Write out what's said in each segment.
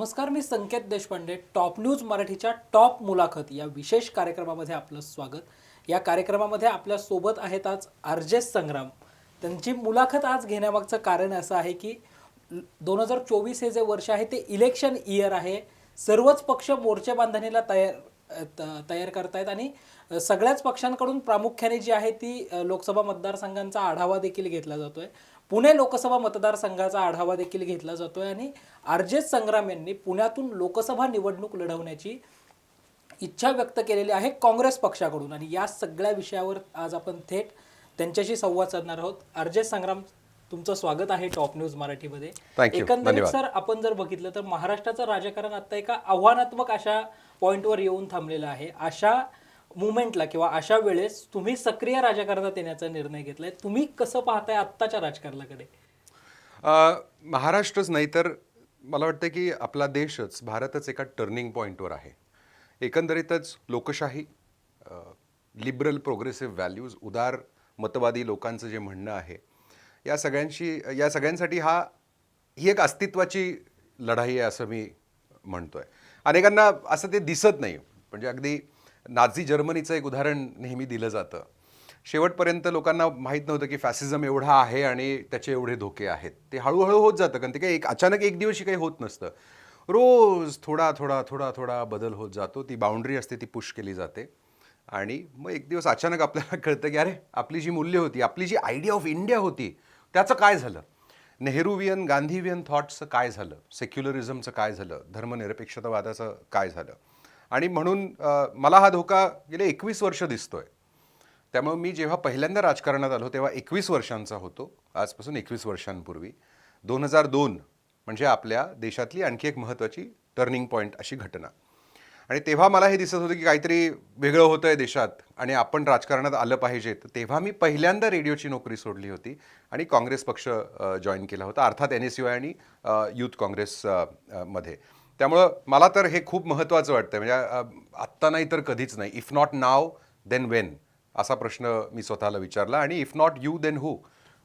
नमस्कार मी Sanket Deshpande. Top news मराठीच्या टॉप मुलाखत या विशेष कार्यक्रमामध्ये आपलं स्वागत. या कार्यक्रमामध्ये आपल्यासोबत आहेत आज आरजेस संग्राम. त्यांची मुलाखत आज घेण्यामागचं कारण असं आहे की दोन हजार चोवीस हे जे वर्ष आहे ते इलेक्शन इयर आहे. सर्वच पक्ष मोर्चे बांधणीला तयार तयार करतायत आणि सगळ्याच पक्षांकडून प्रामुख्याने जी आहे ती लोकसभा मतदारसंघांचा आढावा देखील घेतला जातोय. पुणे लोकसभा मतदारसंघाचा आढावा देखील घेतला जातोय आणि आरजेस संग्राम यांनी पुण्यातून लोकसभा निवडणूक लढवण्याची इच्छा व्यक्त केलेली आहे काँग्रेस पक्षाकडून आणि या सगळ्या विषयावर आज आपण थेट त्यांच्याशी संवाद साधणार आहोत आरजेस संग्राम तुमचं स्वागत आहे टॉप न्यूज मराठीमध्ये. एकंदरीत. सर आपण जर बघितलं तर महाराष्ट्राचं राजकारण आता एका आव्हानात्मक अशा पॉइंटवर येऊन थांबलेलं आहे अशा मुमेंटला किंवा अशा वेळेस तुम्ही सक्रिय राजकारणात येण्याचा निर्णय घेतलाय तुम्ही कसं पाहताय आत्ताच्या राजकारणाकडे? महाराष्ट्रच नाही तर मला वाटतं की आपला देशच भारतच एका टर्निंग पॉईंटवर आहे. एकंदरीतच लोकशाही लिबरल प्रोग्रेसिव्ह व्हॅल्यूज उदार मतवादी लोकांचं जे म्हणणं आहे या सगळ्यांशी या सगळ्यांसाठी हा ही एक अस्तित्वाची लढाई आहे असं मी म्हणतो आहे अनेकांना असं ते दिसत नाही म्हणजे अगदी नाझी जर्मनीचं एक उदाहरण नेहमी दिलं जातं. शेवटपर्यंत लोकांना माहीत नव्हतं की फॅसिझम एवढा आहे आणि त्याचे एवढे धोके आहेत. ते हळूहळू होत जातं कारण ते काही एक अचानक एक दिवशी काही होत नसतं. रोज थोडा थोडा थोडा थोडा बदल होत जातो. ती बाउंड्री असते ती पुश केली जाते. आणि मग एक दिवस अचानक आपल्याला कळतं की अरे आपली जी मूल्य होती आपली जी आयडिया ऑफ इंडिया होती त्याचं काय झालं? नेहरूवियन गांधीवियन थॉट्सचं काय झालं? सेक्युलरिझमचं काय झालं? धर्मनिरपेक्षतावादाचं काय झालं? आणि म्हणून मला हा धोका गेले एकवीस वर्ष दिसतोय. त्यामुळे मी जेव्हा पहिल्यांदा राजकारणात आलो तेव्हा एकवीस वर्षांचा होतो आजपासून एकवीस वर्षांपूर्वी. दोन हजार दोन म्हणजे आपल्या देशातली आणखी एक महत्त्वाची टर्निंग पॉईंट अशी घटना. आणि तेव्हा मला हे दिसत होतं की काहीतरी वेगळं होतं आहे देशात आणि आपण राजकारणात आलं पाहिजे तर तेव्हा मी पहिल्यांदा रेडिओची नोकरी सोडली होती आणि काँग्रेस पक्ष जॉईन केला होता. अर्थात एन एस यू आय आणि यूथ युथ काँग्रेस मध्ये. त्यामुळं मला तर हे खूप महत्त्वाचं वाटतं म्हणजे आत्ता नाही तर कधीच नाही. If not now then when असा प्रश्न मी स्वतःला विचारला. आणि if not you then who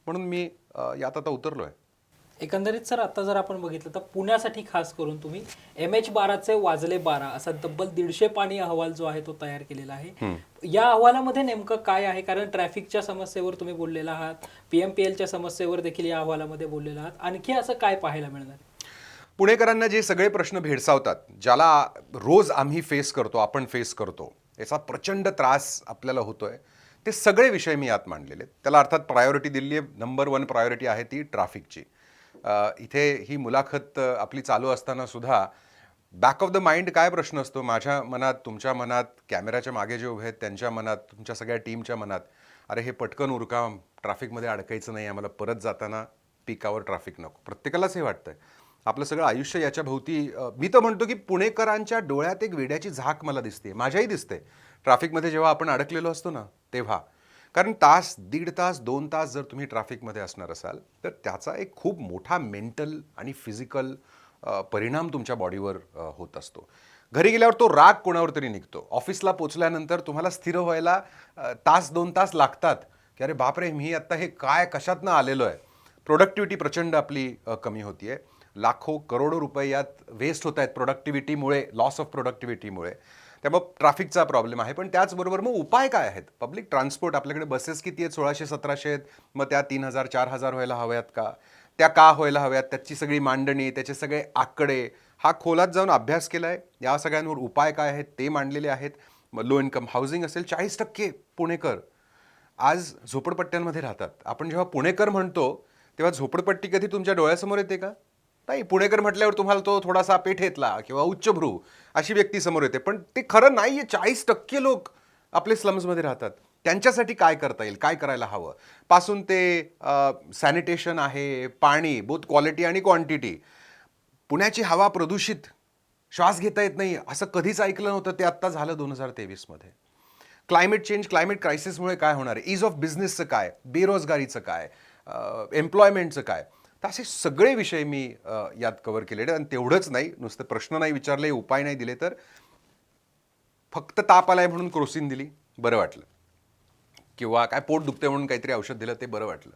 म्हणून मी यात आता उतरलो आहे एकंदरीत सर आता जर आपण बघितलं तर पुण्यासाठी खास करून तुम्ही एम एच बाराचे वाजले बारा असा तब्बल दीडशे पाणी अहवाल जो आहे तो तयार केलेला आहे. या अहवालामध्ये नेमकं काय आहे? कारण ट्रॅफिकच्या समस्येवर तुम्ही बोललेला आहात. पीएमपीएलच्या समस्येवर देखील या अहवालामध्ये बोललेला आहात. आणखी असं काय पाहायला मिळणार? पुणेकरांना जे सगळे प्रश्न भेडसावतात ज्याला रोज आम्ही फेस करतो आपण फेस करतो याचा प्रचंड त्रास आपल्याला होतोय. ते सगळे विषय मी यात मांडलेले आहेत. त्याला अर्थात प्रायोरिटी दिली आहे नंबर वन प्रायोरिटी आहे ती ट्राफिकची इथे ही मुलाखत आपली चालू असताना सुद्धा बॅक ऑफ द माइंड काय प्रश्न असतो? माझ्या मनात तुमच्या मनात कॅमेऱ्याच्या मागे जे उभे आहेत त्यांच्या मनात तुमच्या सगळ्या टीमच्या मनात अरे हे पटकन उरका ट्रॅफिकमध्ये अडकायचं नाही आम्हाला परत जाताना पिकावर ट्रॅफिक नको. प्रत्येकालाच हे वाटतंय. आपलं सगळं आयुष्य याच्या भोवती मी तर म्हणतो की पुणेकरांच्या डोळ्यात एक वेड्याची झाक मला दिसते माझ्याही दिसते ट्रॅफिकमध्ये जेव्हा आपण अडकलेलो असतो ना तेव्हा. कारण तास दीड तास दोन तास जर तुम्ही ट्रॅफिकमध्ये असणार असाल तर त्याचा एक खूप मोठा मेंटल आणि फिजिकल परिणाम तुमच्या बॉडीवर होत असतो. घरी गेल्यावर तो राग कोणावर तरी निघतो. ऑफिसला पोचल्यानंतर तुम्हाला स्थिर व्हायला तास दोन तास लागतात. की अरे बापरे मी आत्ता हे काय कशातनं आलेलो आहे? प्रोडक्टिव्हिटी प्रचंड आपली कमी होती आहे लाखो करोडो रुपये यात वेस्ट होत आहेत प्रोडक्टिव्हिटीमुळे लॉस ऑफ प्रोडक्टिव्हिटीमुळे त्यामुळं ट्रॅफिकचा प्रॉब्लेम आहे. पण त्याचबरोबर मग उपाय काय आहेत? पब्लिक ट्रान्सपोर्ट आपल्याकडे बसेस किती आहेत? सोळाशे सतराशे आहेत. मग त्या तीन हजार चार हजार व्हायला हव्यात का? त्या का व्हायला हव्यात? त्याची सगळी मांडणी त्याचे सगळे आकडे हा खोलात जाऊन अभ्यास केला आहे या सगळ्यांवर उपाय काय आहेत? ते मांडलेले आहेत. मग लो इन्कम हाऊसिंग असेल चाळीस टक्के पुणेकर. आज झोपडपट्ट्यांमध्ये राहतात. आपण जेव्हा पुणेकर म्हणतो तेव्हा झोपडपट्टी कधी तुमच्या डोळ्यासमोर येते का? नाही पुणेकर म्हटल्यावर तुम्हाला तो थोडासा पेठेतला किंवा उच्चभ्रू अशी व्यक्ती समोर येते. पण ते खरं नाही आहे चाळीस टक्के लोक आपले स्लम्समध्ये राहतात. त्यांच्यासाठी काय करता येईल काय करायला हवं? पासून ते सॅनिटेशन आहे पाणी बोथ क्वालिटी आणि क्वांटिटी पुण्याची हवा प्रदूषित. श्वास घेता येत नाही. असं कधीच ऐकलं नव्हतं ते आत्ता झालं दोन हजार तेवीसमध्ये. क्लायमेट चेंज क्लायमेट क्रायसिसमुळे काय होणार? आहे इज ऑफ बिझनेसचं काय? बेरोजगारीचं काय? एम्प्लॉयमेंटचं काय? तर असे सगळे विषय मी यात कव्हर केलेले आणि तेवढंच नाही नुसतं प्रश्न नाही विचारले उपाय नाही दिले तर फक्त ताप आलाय म्हणून क्रोसिन दिली बरं वाटलं. किंवा काय पोट दुखते म्हणून काहीतरी औषध दिलं ते बरं वाटलं.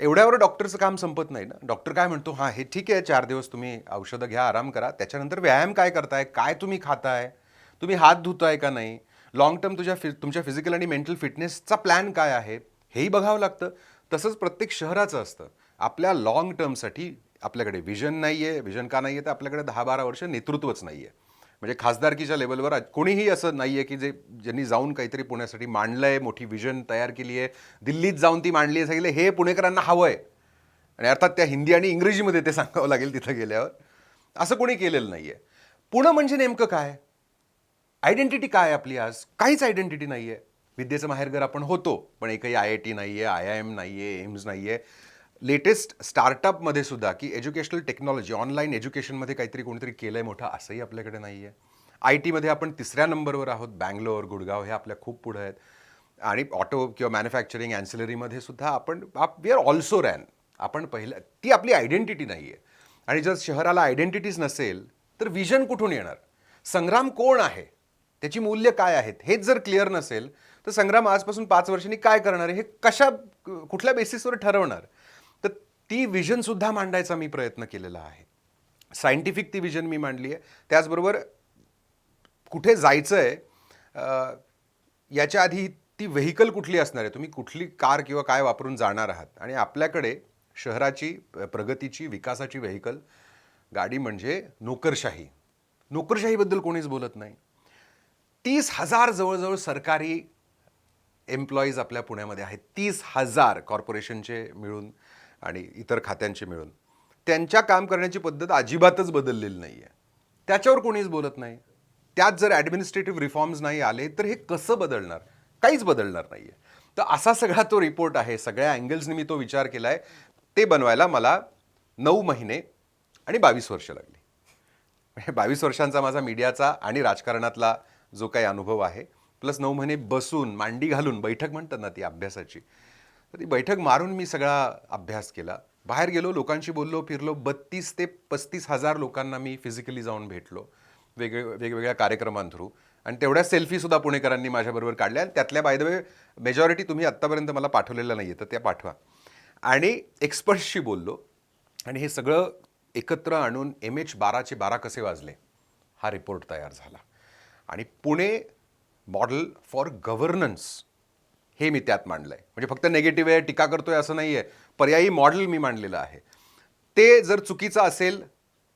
एवढ्यावर डॉक्टरचं काम संपत नाही ना. डॉक्टर काय म्हणतो हां हे ठीक आहे चार दिवस तुम्ही औषधं घ्या आराम करा. त्याच्यानंतर व्यायाम काय करताय? काय तुम्ही खाताय? तुम्ही हात धुताय का नाही? लॉंग टर्म तुझ्या फि तुमच्या फिजिकल आणि मेंटल फिटनेसचा प्लॅन काय आहे? हेही बघावं लागतं. तसंच प्रत्येक शहराचं असतं. आपल्या लॉंग टर्मसाठी आपल्याकडे विजन नाही आहे विजन का नाही आहे तर आपल्याकडे दहा बारा वर्ष नेतृत्वच नाही आहे म्हणजे खासदारकीच्या लेवलवर आज कोणीही असं नाही आहे की जे ज्यांनी जाऊन काहीतरी पुण्यासाठी मांडलं आहे मोठी विजन तयार केली आहे दिल्लीत जाऊन ती मांडली आहे सांगितलं हे पुणेकरांना हवं आहे आणि अर्थात त्या हिंदी आणि इंग्रजीमध्ये ते सांगावं लागेल तिथं गेल्यावर. असं कोणी केलेलं नाही आहे पुणं म्हणजे नेमकं काय? आयडेंटिटी काय आपली आज? काहीच आयडेंटिटी नाही आहे विद्येचं माहेरघर आपण होतो पण एकही आय आय टी नाही आहे आय आय एम नाही आहे एम्स नाही आहे लेटेस्ट स्टार्टअपमध्ये सुद्धा की एज्युकेशनल टेक्नॉलॉजी ऑनलाईन एज्युकेशनमध्ये काहीतरी कोणीतरी केलं आहे मोठं असंही आपल्याकडे नाही आहे आय टीमध्ये आपण तिसऱ्या नंबरवर आहोत बँगलोर गुडगाव हे आपल्या खूप पुढं आहेत. आणि ऑटो किंवा मॅन्युफॅक्चरिंग अँसिलरीमध्ये सुद्धा आपण वी आर ऑल्सो रॅन आपण पहिलं ती आपली आयडेंटिटी नाही आहे आणि जर शहराला आयडेंटिटीज नसेल तर विजन कुठून येणार? संग्राम कोण आहे? त्याची मूल्य काय आहेत? हेच जर क्लिअर नसेल तर संग्राम आजपासून पाच वर्षांनी काय करणार आहे? हे कशा कुठल्या बेसिसवर ठरवणार? ती विजनसुद्धा मांडायचा मी प्रयत्न केलेला आहे. सायंटिफिक ती विजन मी मांडली आहे. त्याचबरोबर कुठे जायचं आहे याच्या आधी ती व्हेकल कुठली असणार आहे? तुम्ही कुठली कार किंवा काय वापरून जाणार आहात? आणि आपल्याकडे शहराची प्रगतीची विकासाची व्हेकल गाडी म्हणजे नोकरशाही. नोकरशाहीबद्दल कोणीच बोलत नाही. तीस हजार जवळजवळ सरकारी एम्प्लॉईज आपल्या पुण्यामध्ये आहेत. तीस हजार कॉर्पोरेशनचे मिळून आणि इतर खात्यांचे मिळून. त्यांच्या काम करण्याची पद्धत अजिबातच बदललेली नाही आहे त्याच्यावर कोणीच बोलत नाही. त्यात जर ॲडमिनिस्ट्रेटिव्ह रिफॉर्म्स नाही आले तर हे कसं बदलणार? काहीच बदलणार नाही आहे तर असा सगळा तो रिपोर्ट आहे सगळ्या अँगल्सनी मी तो विचार केला आहे ते बनवायला मला नऊ महिने आणि बावीस वर्ष लागली. म्हणजे बावीस वर्षांचा माझा मीडियाचा आणि राजकारणातला जो काही अनुभव आहे प्लस नऊ महिने बसून मांडी घालून बैठक म्हणतात ना ती अभ्यासाची तर ती बैठक मारून मी सगळा अभ्यास केला. बाहेर गेलो लोकांशी बोललो फिरलो. बत्तीस ते पस्तीस हजार लोकांना मी फिजिकली जाऊन भेटलो. वेगळे वेगवेगळ्या कार्यक्रमांथ्रू. आणि तेवढ्या सेल्फीसुद्धा पुणेकरांनी माझ्याबरोबर काढल्या. आणि त्यातल्या बाय द वे मेजॉरिटी तुम्ही आत्तापर्यंत मला पाठवलेल्या नाही आहे तर त्या पाठवा. आणि एक्सपर्ट्सशी बोललो. आणि हे सगळं एकत्र आणून एम एच बाराचे बारा कसे वाजले हा रिपोर्ट तयार झाला. आणि पुणे मॉडेल फॉर गव्हर्नन्स हे मी त्यात मांडलं आहे म्हणजे फक्त नेगेटिव्ह आहे टीका करतोय असं नाही आहे पर्यायी मॉडेल मी मांडलेलं आहे. ते जर चुकीचं असेल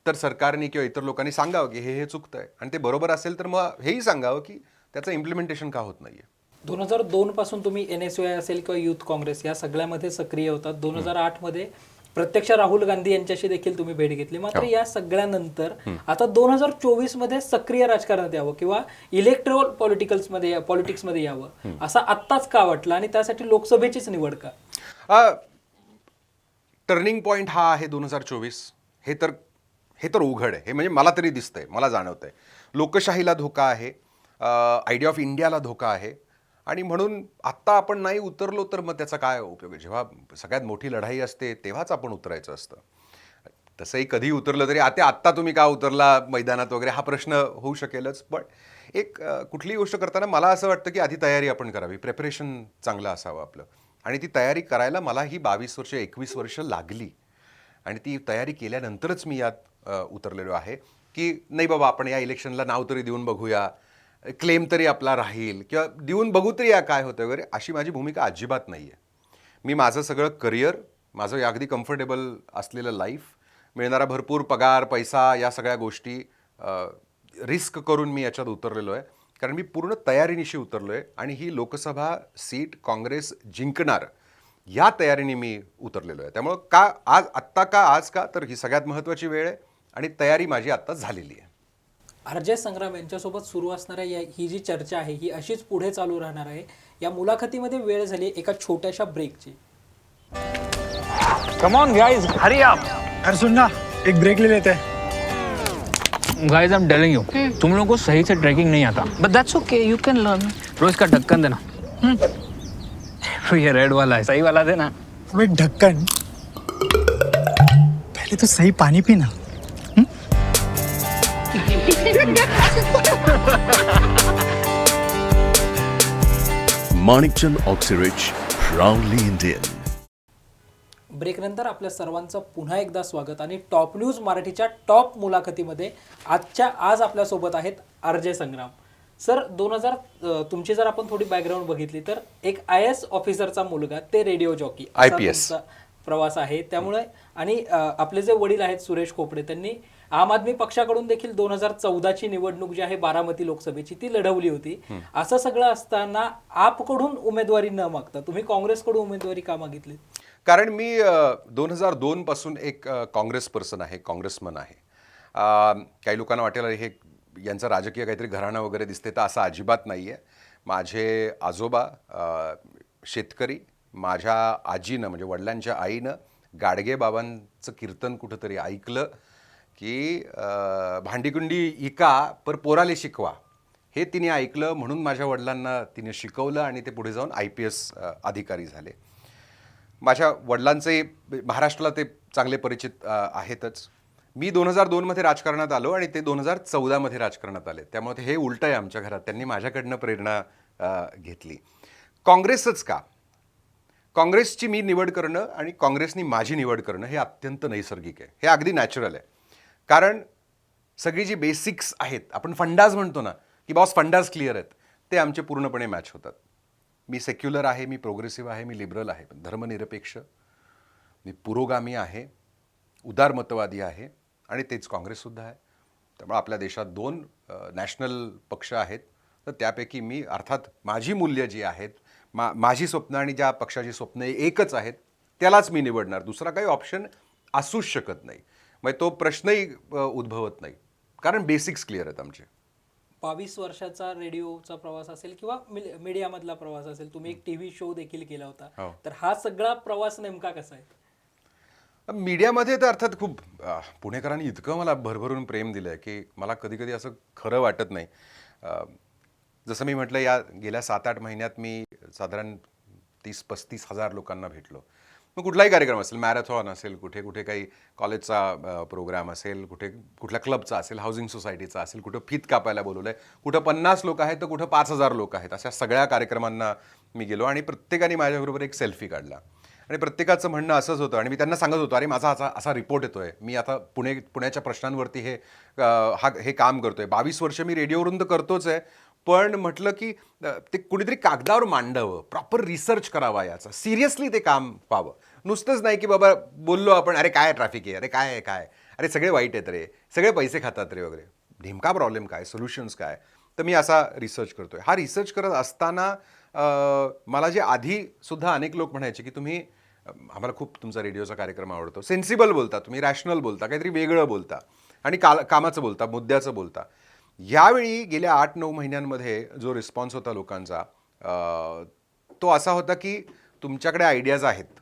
तर सरकारने किंवा इतर लोकांनी सांगावं की हे हे चुकतं आहे आणि ते बरोबर असेल तर मग हेही सांगावं की त्याचं इम्प्लिमेंटेशन का होत नाही आहे दोन हजार दोन पासून तुम्ही एन एस असेल किंवा युथ काँग्रेस या सगळ्यामध्ये सक्रिय होतात. दोन हजार आठमध्ये प्रत्यक्ष राहुल गांधी यांच्याशी देखील तुम्ही भेट घेतली. मात्र या सगळ्यानंतर आता दोन हजार चोवीसमध्ये सक्रिय राजकारणात यावं किंवा इलेक्ट्रोल पॉलिटिकल्समध्ये पॉलिटिक्समध्ये यावं असं आत्ताच का वाटलं आणि त्यासाठी लोकसभेचीच निवड का? टर्निंग पॉईंट हा आहे दोन हजार चोवीस. हे तर हे तर उघड आहे. हे म्हणजे मला तरी दिसतंय मला जाणवतंय. लोकशाहीला धोका आहे. आयडिया ऑफ इंडियाला धोका आहे. आणि म्हणून आत्ता आपण नाही उतरलो तर मग त्याचा काय उपयोग आहे? जेव्हा सगळ्यात मोठी लढाई असते तेव्हाच आपण उतरायचं असतं. तसंही कधी उतरलं तरी आता आत्ता तुम्ही का उतरला मैदानात वगैरे हा प्रश्न होऊ शकेलच. पण एक कुठलीही गोष्ट करताना मला असं वाटतं की आधी तयारी आपण करावी. प्रेपरेशन चांगलं असावं आपलं. आणि ती तयारी करायला मला ही बावीस वर्ष एकवीस वर्ष लागली. आणि ती तयारी केल्यानंतरच मी यात उतरलेलो आहे. की नाही बाबा आपण या इलेक्शनला नाव तरी देऊन बघूया. क्लेम तरी आपला राहील किंवा देऊन बघू तरी या काय होतं वगैरे अशी माझी भूमिका अजिबात नाही आहे मी माझं सगळं करिअर माझं अगदी कम्फर्टेबल असलेलं लाईफ मिळणारा भरपूर पगार पैसा या सगळ्या गोष्टी रिस्क करून मी याच्यात उतरलेलो आहे कारण मी पूर्ण तयारीनिशी उतरलो आहे आणि ही लोकसभा सीट काँग्रेस जिंकणार या तयारीने मी उतरलेलो आहे त्यामुळं का आज आत्ता का आज का तर ही सगळ्यात महत्त्वाची वेळ आहे आणि तयारी माझी आत्ता झालेली आहे. आरजे संग्राम यांच्यासोबत सुरू असणाऱ्या या ही जी चर्चा आहे ही अशीच पुढे चालू राहणार आहे. या मुलाखतीमध्ये वेळ झाली एका छोट्याशा ब्रेकची come on guys hurry up अरे सुन ना एक ब्रेक ले लेते. हैं guys I am telling you तुम लोगों को सही से ट्रैकिंग नहीं आता. But that's okay, you can learn. रोज का ढक्कन देना. ये रेड वाला है सही वाला देना. ढक्कन। पहले तो सही पानी पीना। Manikchand Oxyrich, proudly Indian. ब्रेकनंतर आपल्या सर्वांचं पुन्हा एकदा स्वागत आणि टॉप न्यूज मराठीच्या टॉप मुलाखतीमध्ये आजच्या आज आपल्यासोबत आहेत आर जे संग्राम सर दोन हजार तुमची जर आपण थोडी बॅकग्राऊंड बघितली तर एक आय एस ऑफिसरचा मुलगा ते रेडिओ जॉकी IPS. प्रवास आहे त्यामुळे आणि आपले जे वडील आहेत सुरेश खोपडे त्यांनी आम आदमी पक्षाकडून देखील दोन हजार चौदाची निवडणूक जी आहे बारामती लोकसभेची ती लढवली होती. असं सगळं असताना आपकडून उमेदवारी न मागता तुम्ही काँग्रेसकडून उमेदवारी का मागितली कारण मी दोन हजार दोन पासून एक काँग्रेस पर्सन आहे काँग्रेसमन आहे. काही लोकांना वाटेल हे यांचं राजकीय काहीतरी घराणं वगैरे दिसते तर असं अजिबात नाही आहे माझे आजोबा शेतकरी माझ्या आजीनं म्हणजे वडिलांच्या आईनं गाडगे बाबांचं कीर्तन कुठंतरी ऐकलं की भांडीकुंडी इका पर पोराले शिकवा. हे तिने ऐकलं म्हणून माझ्या वडिलांना तिने शिकवलं आणि ते पुढे जाऊन आय पी एस अधिकारी झाले. माझ्या वडिलांचे महाराष्ट्राला ते चांगले परिचित आहेतच. मी दोन हजार दोनमध्ये राजकारणात आलो आणि ते दोन हजार चौदामध्ये राजकारणात आले. त्यामुळे हे उलटं आहे आमच्या घरात. त्यांनी माझ्याकडनं प्रेरणा घेतली. काँग्रेसच का? काँग्रेसची मी निवड करणं आणि काँग्रेसनी माझी निवड करणं हे अत्यंत नैसर्गिक आहे. हे अगदी नॅचरल आहे. कारण सगळी जी बेसिक्स आहेत आपण फंडाज म्हणतो ना की बॉस फंडाज क्लिअर आहेत ते आमचे पूर्णपणे मॅच होतात. मी सेक्युलर आहे मी प्रोग्रेसिव्ह आहे मी लिबरल आहे पण धर्मनिरपेक्ष मी पुरोगामी आहे उदारमतवादी आहे आणि तेच काँग्रेससुद्धा आहे. त्यामुळे आपल्या देशात दोन नॅशनल पक्ष आहेत. तर त्यापैकी मी अर्थात माझी मूल्य जी आहेत मा माझी स्वप्न आणि ज्या पक्षाची स्वप्न एकच आहेत त्यालाच मी निवडणार. दुसरा काही ऑप्शन असूच शकत नाही. मग तो प्रश्नही उद्भवत नाही. कारण बेसिक्स क्लिअर आहेत आमचे. बावीस वर्षाचा रेडिओचा प्रवास असेल किंवा मीडियामधला प्रवास असेल तुम्ही एक टीव्ही शो देखील केला होता. हो. तर हा सगळा प्रवास नेमका कसा आहे? मीडियामध्ये तर अर्थात खूप पुणेकरांनी इतकं मला भरभरून प्रेम दिलं आहे की मला कधी कधी असं खरं वाटत नाही. जसं मी म्हटलं या गेल्या सात आठ महिन्यात मी साधारण तीस पस्तीस हजार लोकांना भेटलो. मग कुठलाही कार्यक्रम असेल मॅरेथॉन असेल कुठे कुठे काही कॉलेजचा प्रोग्राम असेल कुठे कुठल्या क्लबचा असेल हाऊसिंग सोसायटीचा असेल कुठं फीत कापायला बोलवलं आहे कुठं पन्नास लोक आहेत तर कुठं पाच हजार लोक आहेत अशा सगळ्या कार्यक्रमांना मी गेलो आणि प्रत्येकाने माझ्याबरोबर एक सेल्फी काढला. आणि प्रत्येकाचं म्हणणं असंच होतं आणि मी त्यांना सांगत होतो अरे माझा असा असा रिपोर्ट येतो आहे मी आता पुणे पुण्याच्या प्रश्नांवरती हे हा हे काम करतो आहे बावीस वर्ष मी रेडिओवरून तर करतोच आहे पण म्हटलं की ते कुणीतरी कागदावर मांडावं प्रॉपर रिसर्च करावा याचा सिरियसली ते काम व्हावं. नुसतंच नाही की बाबा बोललो आपण अरे काय ट्रॅफिक आहे? अरे काय आहे? काय अरे सगळे वाईट आहेत रे सगळे पैसे खातात रे वगैरे. नेमका प्रॉब्लेम काय? सोल्युशन्स काय? तर मी असा रिसर्च करतोय. हा रिसर्च करत असताना मला जे आधी सुद्धा अनेक लोक म्हणायचे की तुम्ही आम्हाला खूप तुमचा रेडिओचा कार्यक्रम आवडतो. सेन्सिबल बोलता तुम्ही रॅशनल बोलता काहीतरी वेगळं बोलता आणि काल कामाचं बोलता मुद्द्याचं बोलता. यावेळी गेल्या आठ नऊ महिन्यांमध्ये जो रिस्पॉन्स होता लोकांचा तो असा होता की तुमच्याकडे आयडियाज आहेत.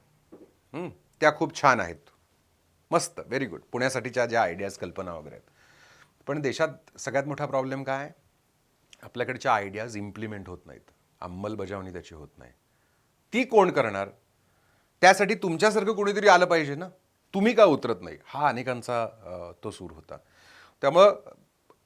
त्या खूप छान आहेत. मस्त व्हेरी गुड पुण्यासाठीच्या ज्या आयडियाज कल्पना वगैरे आहेत. पण देशात सगळ्यात मोठा प्रॉब्लेम काय? आहे आपल्याकडच्या आयडियाज इम्प्लिमेंट होत नाहीत. अंमलबजावणी त्याची होत नाही. ती कोण करणार? त्यासाठी तुमच्यासारखं कोणीतरी आलं पाहिजे ना? तुम्ही का उतरत नाही? हा अनेकांचा तो सूर होता. त्यामुळं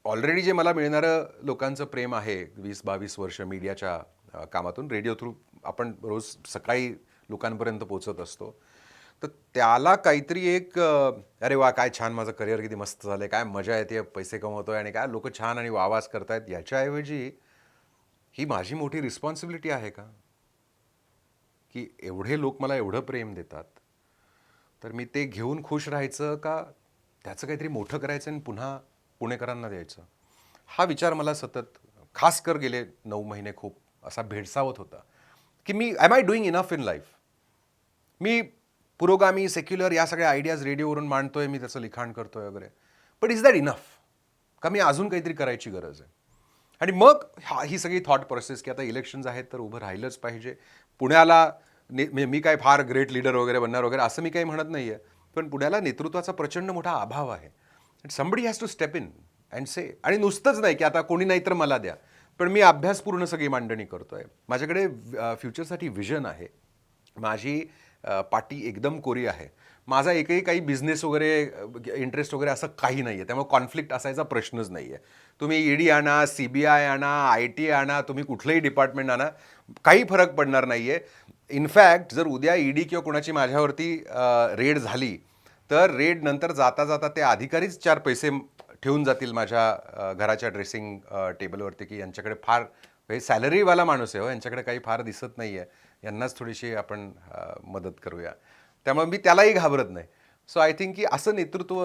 ऑलरेडी जे मला मिळणारं लोकांचं प्रेम आहे वीस बावीस वर्ष मीडियाच्या कामातून रेडिओ थ्रू आपण रोज सकाळी लोकांपर्यंत पोचत असतो. तर त्याला काहीतरी एक अरे वा काय छान माझं करिअर किती मस्त झालं आहे काय मजा येते पैसे कमवतो आहे आणि काय लोक छान आणि वावास करतायत याच्याऐवजी ही माझी मोठी रिस्पॉन्सिबिलिटी आहे का? की एवढे लोक मला एवढं प्रेम देतात तर मी ते घेऊन खुश राहायचं का? त्याचं काहीतरी मोठं करायचं आणि पुन्हा पुणेकरांना द्यायचं. हा विचार मला सतत खास कर गेले नऊ महिने खूप असा भेडसावत होता. की मी I I doing enough in life मी पुरोगामी सेक्युलर या सगळ्या आयडियाज रेडिओवरून मांडतोय मी त्याचं लिखाण करतोय वगैरे. बट इज दॅट इनफ का मी अजून काहीतरी करायची गरज आहे? आणि मग हा ही सगळी थॉट प्रोसेस की आता इलेक्शन्स आहेत तर उभं राहिलंच पाहिजे. पुण्याला ने म्हणजे मी काय फार ग्रेट लीडर वगैरे बनणार वगैरे असं मी काही म्हणत नाही आहे पण पुण्याला नेतृत्वाचा प्रचंड मोठा अभाव आहे. Somebody has to step in and say आणि नुसतंच नाही की आता कोणी नाही तर मला द्या. पण मी अभ्यासपूर्ण सगळी मांडणी करतो आहे माझ्याकडे फ्युचरसाठी व्हिजन आहे. माझी पाटी एकदम कोरी आहे. माझा एकही काही बिझनेस वगैरे इंटरेस्ट वगैरे असं काही नाही आहे त्यामुळे कॉन्फ्लिक्ट असायचा प्रश्नच नाही आहे तुम्ही ईडी आणा सी बी आय आणा आय टी आणा तुम्ही कुठलंही डिपार्टमेंट आणा काही फरक पडणार नाही आहे इनफॅक्ट जर उद्या ईडी किंवा कोणाची माझ्यावरती रेड झाली तर रेड नंतर जाता जाता ते अधिकारीच चार पैसे ठेवून जातील माझ्या घराच्या ड्रेसिंग टेबलवरती की यांच्याकडे फार हे सॅलरीवाला माणूस आहे हो यांच्याकडे काही फार दिसत नाही आहे यांनाच थोडीशी आपण मदत करूया. त्यामुळे मी त्यालाही घाबरत नाही. सो आय थिंक की असं नेतृत्व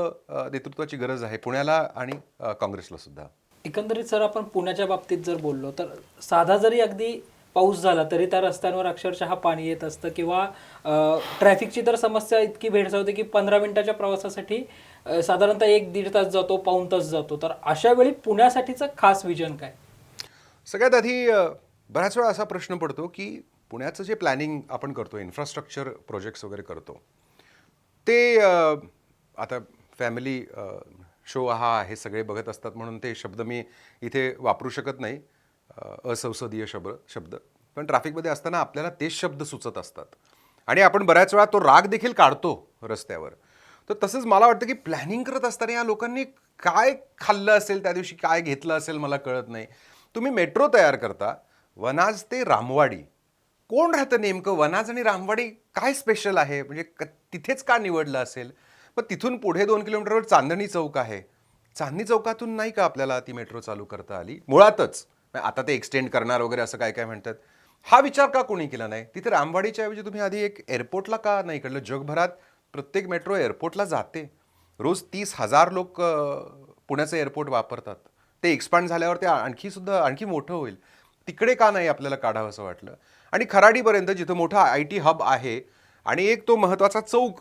नेतृत्वाची गरज आहे पुण्याला आणि काँग्रेसला सुद्धा. एकंदरीत सर आपण पुण्याच्या बाबतीत जर बोललो तर साधा जरी अगदी पाऊस झाला तरी त्या रस्त्यांवर अक्षरशः पाणी येत असतं किंवा ट्रॅफिकची तर समस्या इतकी भेडसावते की पंधरा मिनिटाच्या प्रवासासाठी साधारणतः एक दीड तास जातो पाऊण तास जातो. तर अशा वेळी पुण्यासाठीचं खास विजन काय? सगळ्यात आधी बऱ्याच वेळा असा प्रश्न पडतो की पुण्याचं जे प्लॅनिंग आपण करतो इन्फ्रास्ट्रक्चर प्रोजेक्ट्स वगैरे करतो ते आता फॅमिली शो हा हे सगळे बघत असतात म्हणून ते शब्द मी इथे वापरू शकत नाही. असंसदीय शब्द शब्द. पण ट्रॅफिकमध्ये असताना आपल्याला तेच शब्द सुचत असतात. आणि आपण बऱ्याच वेळा तो राग देखील काढतो रस्त्यावर. तर तसंच मला वाटतं की प्लॅनिंग करत असताना या लोकांनी काय खाल्लं असेल त्या दिवशी काय घेतलं असेल मला कळत नाही. तुम्ही मेट्रो तयार करता वनाज ते रामवाडी. कोण राहतं नेमकं वनाज आणि रामवाडी? काय स्पेशल आहे? म्हणजे क- तिथेच का निवडलं असेल? मग तिथून पुढे दोन किलोमीटरवर चांदणी चौक आहे. चांदणी चौकातून नाही का आपल्याला ती मेट्रो चालू करता आली? मुळातच. आता ते एक्सटेंड करणार वगैरे असं काय काय म्हणतात. हा विचार का कोणी केला नाही? तिथे रामवाडीच्या ऐवजी तुम्ही आधी एक एअरपोर्टला का नाही काढलं जगभरात प्रत्येक मेट्रो एअरपोर्टला जाते. रोज तीस हजार लोक पुण्याचं एअरपोर्ट वापरतात. ते एक्सपांड झाल्यावर ते आणखी सुद्धा आणखी मोठं होईल. तिकडे का नाही आपल्याला काढावं असं वाटलं? आणि खराडीपर्यंत जिथं मोठा आय टी हब आहे आणि एक तो महत्त्वाचा चौक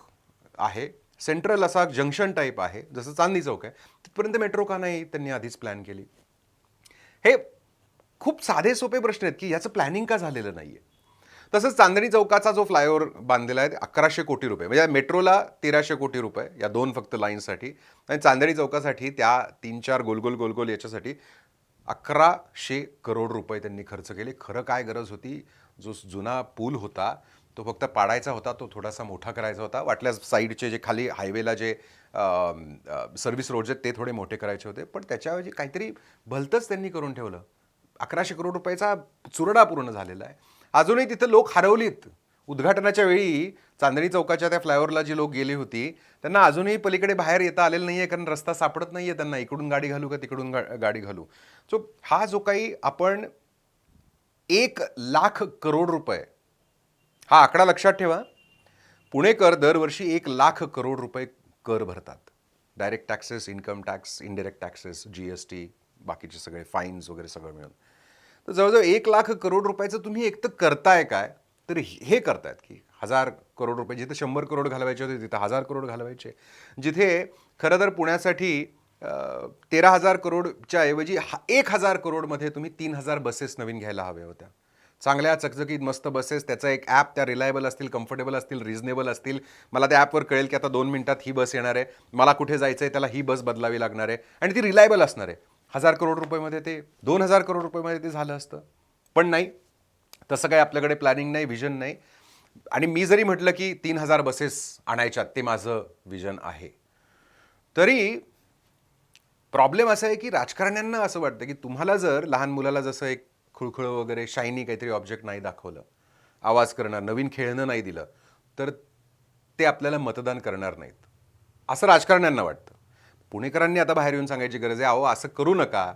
आहे सेंट्रल असा जंक्शन टाईप आहे जसं चांदणी चौक आहे तिथपर्यंत मेट्रो का नाही त्यांनी आधीच प्लॅन केली? हे खूप साधे सोपे प्रश्न आहेत की याचं प्लॅनिंग का झालेलं नाही आहे तसंच चांदणी चौकाचा जो फ्लायओव्हर बांधलेला आहे ते अकराशे कोटी रुपये. म्हणजे मेट्रोला तेराशे कोटी रुपये या दोन फक्त लाईन्ससाठी आणि चांदणी चौकासाठी त्या तीन चार गोलगोल गोलगोल याच्यासाठी अकराशे करोड रुपये त्यांनी खर्च केले. खरं काय गरज होती? जो जुना पूल होता तो फक्त पाडायचा होता तो थोडासा मोठा करायचा होता. वाटल्यास साईडचे जे खाली हायवेला जे सर्व्हिस रोड्स आहेत ते थोडे मोठे करायचे होते. पण त्याच्याऐवजी काहीतरी भलतंच त्यांनी करून ठेवलं. अकराशे करोड रुपयाचा चुरडा पूर्ण झालेला आहे. अजूनही तिथं लोक हरवलीत. उद्घाटनाच्या वेळी चांदणी चौकाच्या त्या फ्लायओव्हरला जी लोक गेली होती त्यांना अजूनही पलीकडे बाहेर येता आलेलं नाही आहे कारण रस्ता सापडत नाही आहे त्यांना. इकडून गाडी घालू का तिकडून गा गाडी घालू? सो हा जो काही आपण एक लाख करोड रुपये हा आकडा लक्षात ठेवा. पुणेकर दरवर्षी एक लाख करोड रुपये कर भरतात. Direct taxes income tax indirect taxes G S T बाकीचे सगळे फाईन्स वगैरे सगळं मिळून. तर जवळजवळ एक लाख करोड रुपयाचं तुम्ही एक तर करताय काय? तर हे करतायत की हजार करोड रुपये जिथे शंभर करोड घालवायचे होते तिथे हजार करोड घालवायचे. जिथे खरं तर पुण्यासाठी तेरा हजार करोडच्या ऐवजी हा- एक हजार करोडमध्ये तुम्ही तीन हजार बसेस नवीन घ्यायला हव्या होत्या. चांगल्या चकचकीत मस्त बसेस त्याचा एक ॲप त्या रिलायबल असतील कम्फर्टेबल असतील रिझनेबल असतील. मला त्या ॲपवर कळेल की आता दोन मिनटात ही बस येणार आहे. मला कुठे जायचं आहे त्याला ही बस बदलावी लागणार आहे. आणि ती रिलायबल असणार आहे. हजार करोड रुपयेमध्ये ते दोन हजार करोड रुपयेमध्ये ते झालं असतं. पण नाही. तसं काही आपल्याकडे प्लॅनिंग नाही विजन नाही. आणि मी जरी म्हटलं की तीन हजार बसेस आणायच्यात ते माझं विजन आहे. तरी प्रॉब्लेम असा आहे की राजकारण्यांना असं वाटतं की तुम्हाला जर लहान मुलाला जसं एक खुळखुळ वगैरे शायनी काहीतरी ऑब्जेक्ट नाही दाखवलं आवाज करणार नवीन खेळणं नाही दिलं तर ते आपल्याला मतदान करणार नाहीत. असं राजकारण्यांना वाटतं. पुणेकरांनी आता बाहेर येऊन सांगायची गरज आहे अहो असं करू नका.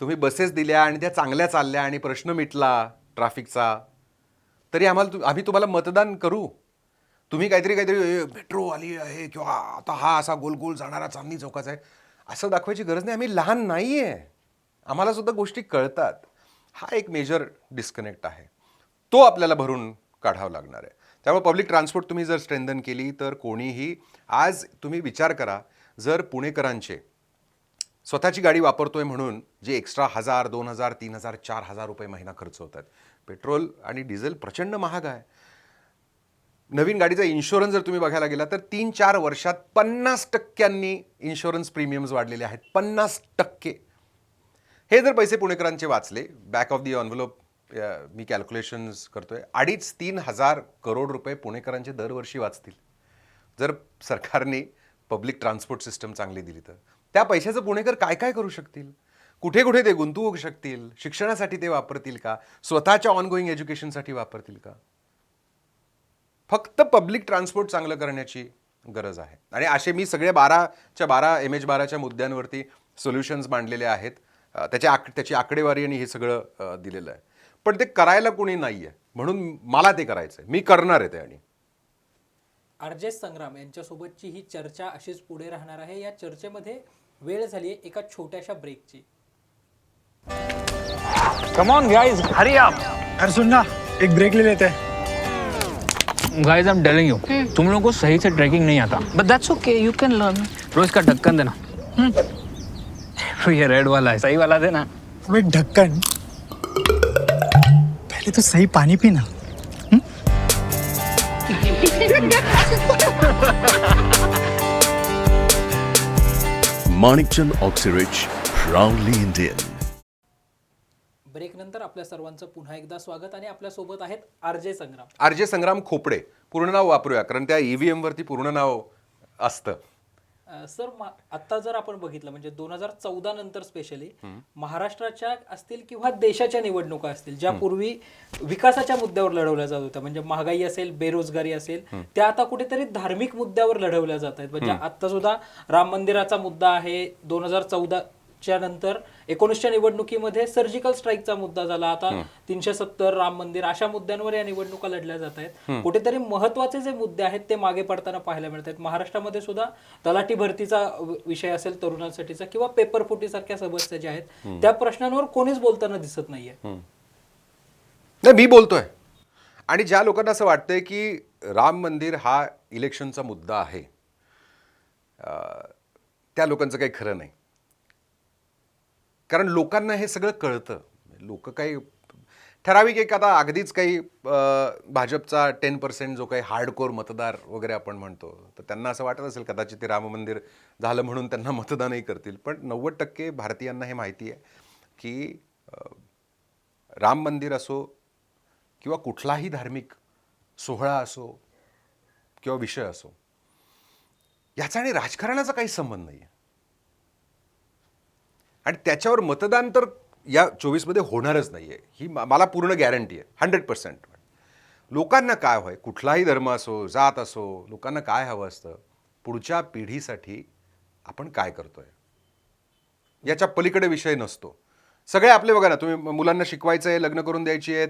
तुम्ही बसेस दिल्या आणि त्या चांगल्या चालल्या आणि प्रश्न मिटला ट्रॅफिकचा. तरी आम्हाला तु- आम्ही तुम्हाला मतदान करू. तुम्ही काहीतरी काहीतरी मेट्रो आली आहे किंवा आता हा असा गोल गोल जाणारा चांदणी चौकाचा आहे. असं दाखवायची गरज नाही. आम्ही लहान नाही आहे आम्हाला सुद्धा गोष्टी कळतात. हा एक मेजर डिस्कनेक्ट आहे. तो आपल्याला भरून काढावा लागणार आहे. त्यामुळे पब्लिक ट्रान्सपोर्ट तुम्ही जर स्ट्रेंथन केली तर कोणीही आज तुम्ही विचार करा जर पुणेकरांचे स्वतःची गाडी वापरतोय म्हणून जे एक्स्ट्रा हजार दोन हजार तीन हजार चार हजार रुपये महिना खर्च होतात. पेट्रोल आणि डिझेल प्रचंड महाग आहे. नवीन गाडीचा इन्शुरन्स जर तुम्ही बघायला गेला तर तीन चार वर्षात पन्नास टक्क्यांनी इन्शुरन्स प्रीमियम्स वाढलेले आहेत. पन्नास टक्के. हे जर पैसे पुणेकरांचे वाचले बॅक ऑफ दी ऑनव्हलोप मी कॅल्क्युलेशन्स करतोय अडीच तीन हजार करोड रुपये पुणेकरांचे दरवर्षी वाचतील. जर सरकारने पब्लिक ट्रान्सपोर्ट सिस्टम चांगली दिली तर. त्या पैशाचं पुणेकर काय काय करू शकतील? कुठे कुठे ते गुंतवू शकतील? शिक्षणासाठी ते वापरतील का? स्वतःच्या ऑनगोईंग एज्युकेशनसाठी वापरतील का? फक्त पब्लिक ट्रान्सपोर्ट चांगलं करण्याची गरज आहे. आणि असे मी सगळे बाराच्या बारा एम एच बाराच्या मुद्द्यांवरती सोल्युशन्स मांडलेले आहेत. त्याच्या आक त्याची आकडेवारी आणि हे सगळं दिलेलं आहे. पण ते करायला कोणी नाही आहे म्हणून मला ते करायचं आहे मी करणार आहे ते आणि. आरजे संग्राम यांच्यासोबतची ही चर्चा अशीच पुढे राहणार आहे. या चर्चेमध्ये वेळ झाली आहे एका छोट्याशा ब्रेकची कम ऑन गाइस हरी आप अरे सुन ना एक ब्रेक ले लेते. हैं guys I am telling you तुम लोगों को सही से ट्रैकिंग नहीं आता. But that's okay you can learn रोज का ढक्कन देना। ये रेड वाला है. सही वाला देना. ढक्कन. पहले तो सही पानी पीना. Manikchand Oxyrich, proudly Indian. Break नंतर आपल्या सर्वांचं पुन्हा एकदा स्वागत आणि आपल्यासोबत आहेत आरजे संग्राम. आर जे संग्राम खोपडे. पूर्ण नाव वापरूया कारण त्या ईव्हीएम वरती पूर्ण नाव असतं. सर आता जर आपण बघितलं म्हणजे दोन हजार चौदा नंतर स्पेशली महाराष्ट्राच्या असतील किंवा देशाच्या निवडणुका असतील ज्या पूर्वी विकासाच्या मुद्द्यावर लढवल्या जात होत्या म्हणजे महागाई असेल बेरोजगारी असेल त्या आता कुठेतरी धार्मिक मुद्द्यावर लढवल्या जात आहेत. म्हणजे आता सुद्धा राम मंदिराचा मुद्दा आहे दोन हजार चौदाच्या नंतर एकोणीसच्या निवडणुकीमध्ये सर्जिकल स्ट्राईकचा मुद्दा झाला. आता तीनशे सत्तर राम मंदिर अशा मुद्द्यांवर या निवडणुका लढल्या जात आहेत. कुठेतरी महत्त्वाचे जे मुद्दे आहेत ते मागे पडताना पाहायला मिळत आहेत. महाराष्ट्रामध्ये सुद्धा तलाठी भरतीचा विषय असेल तरुणांसाठीचा किंवा पेपर फुटी सारख्या समस्या ज्या आहेत त्या प्रश्नांवर कोणीच बोलताना दिसत नाहीये. नाही मी बोलतोय. आणि ज्या लोकांना असं वाटतंय की राम मंदिर हा इलेक्शनचा मुद्दा आहे त्या लोकांचं काही खरं नाही. कारण लोकांना हे सगळं कळतं. लोक काही ठराविक एक आता अगदीच काही भाजपचा टेन पर्सेंट जो काही हार्डकोर मतदार वगैरे आपण म्हणतो तर त्यांना असं वाटत असेल कदाचित ते राम मंदिर झालं म्हणून त्यांना मतदानही करतील. पण नव्वद टक्के भारतीयांना हे माहिती आहे की राम मंदिर असो किंवा कुठलाही धार्मिक सोहळा असो किंवा विषय असो याचा आणि राजकारणाचा काही संबंध नाही आहे आणि त्याच्यावर मतदान तर या चोवीसमध्ये होणारच नाही आहे ही मला पूर्ण गॅरंटी आहे. हंड्रेड पर्सेंट लोकांना काय हवं कुठलाही धर्म असो जात असो लोकांना काय हवं असतं? पुढच्या पिढीसाठी आपण काय करतोय? याच्या पलीकडे विषय नसतो. सगळे आपले बघा ना तुम्ही मुलांना शिकवायचं आहे लग्न करून द्यायची आहेत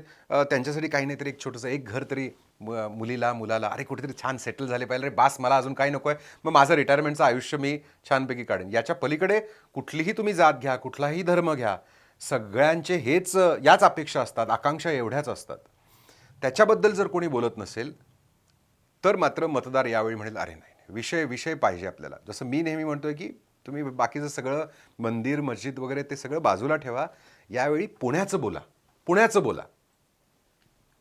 त्यांच्यासाठी काही नाही तरी एक छोटंसं एक घर तरी मुलीला मुलाला अरे कुठेतरी छान सेटल झाले पाहिजे अरे बास मला अजून काही नको आहे मग माझं रिटायरमेंटचं आयुष्य मी छानपैकी काढेन. याच्या पलीकडे कुठलीही तुम्ही जात घ्या कुठलाही धर्म घ्या सगळ्यांचे हेच याच अपेक्षा असतात आकांक्षा एवढ्याच असतात. त्याच्याबद्दल जर कोणी बोलत नसेल तर मात्र मतदार यावेळी म्हणेल अरे नाही नाही, विषय विषय पाहिजे आपल्याला. जसं मी नेहमी म्हणतोय की तुम्ही बाकीचं सगळं मंदिर मस्जिद वगैरे ते सगळं बाजूला ठेवा. यावेळी पुण्याचं बोला. पुण्याचं बोला.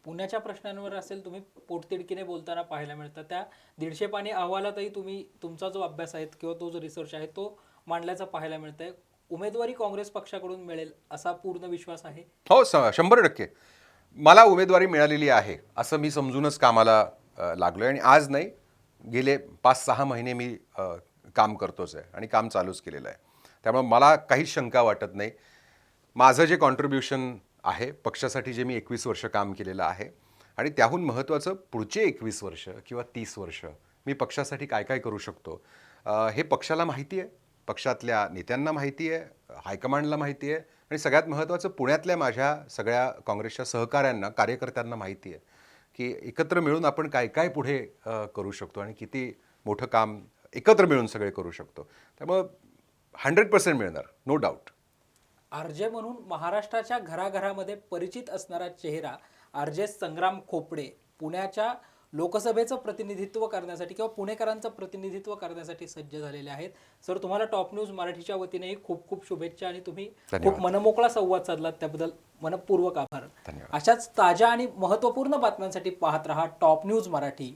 पुण्याच्या प्रश्नांवर असेल तुम्ही पोटतिडकीने बोलताना पाहायला मिळतं. त्या दीडशे पाणी अहवालातही तुम्ही तुमचा जो अभ्यास आहे किंवा तो जो रिसर्च आहे तो मांडल्याचा पाहायला मिळतंय. उमेदवारी काँग्रेस पक्षाकडून मिळेल असा पूर्ण विश्वास आहे? हो शंभर टक्के. मला उमेदवारी मिळालेली आहे असं मी समजूनच कामाला अ, लागलोय. आणि आज नाही गेले पाच सहा महिने मी काम करतोच आहे आणि काम चालूच केलेलं आहे. त्यामुळे मला काहीच शंका वाटत नाही. माझं जे कॉन्ट्रीब्युशन आहे पक्षासाठी जे मी एकवीस वर्ष काम केलेलं आहे आणि त्याहून महत्त्वाचं पुढचे एकवीस वर्ष किंवा तीस वर्ष मी पक्षासाठी काय काय करू शकतो हे पक्षाला माहिती आहे. पक्षातल्या नेत्यांना माहिती आहे हायकमांडला माहिती आहे आणि सगळ्यात महत्त्वाचं पुण्यातल्या माझ्या सगळ्या काँग्रेसच्या सहकाऱ्यांना कार्यकर्त्यांना माहिती आहे की एकत्र मिळून आपण काय काय पुढे करू शकतो आणि किती मोठं काम एकत्र मिळून सगळे करू शकतो. त्यामुळं हंड्रेड पर्सेंट मिळणार नो डाऊट आरजे म्हणून महाराष्ट्राच्या घराघरामध्ये परिचित असणारा चेहरा आरजे संग्राम खोपडे पुण्याच्या लोकसभेचं प्रतिनिधित्व करण्यासाठी किंवा पुणेकरांचं प्रतिनिधित्व करण्यासाठी सज्ज झालेले आहेत. सर तुम्हाला टॉप न्यूज मराठीच्या वतीनेही खूप खूप शुभेच्छा आणि तुम्ही खूप मनमोकळा संवाद साधलात. त्याबद्दल मनपूर्वक आभार. अशाच ताज्या आणि महत्त्वपूर्ण बातम्यांसाठी पाहत रहा टॉप न्यूज मराठी.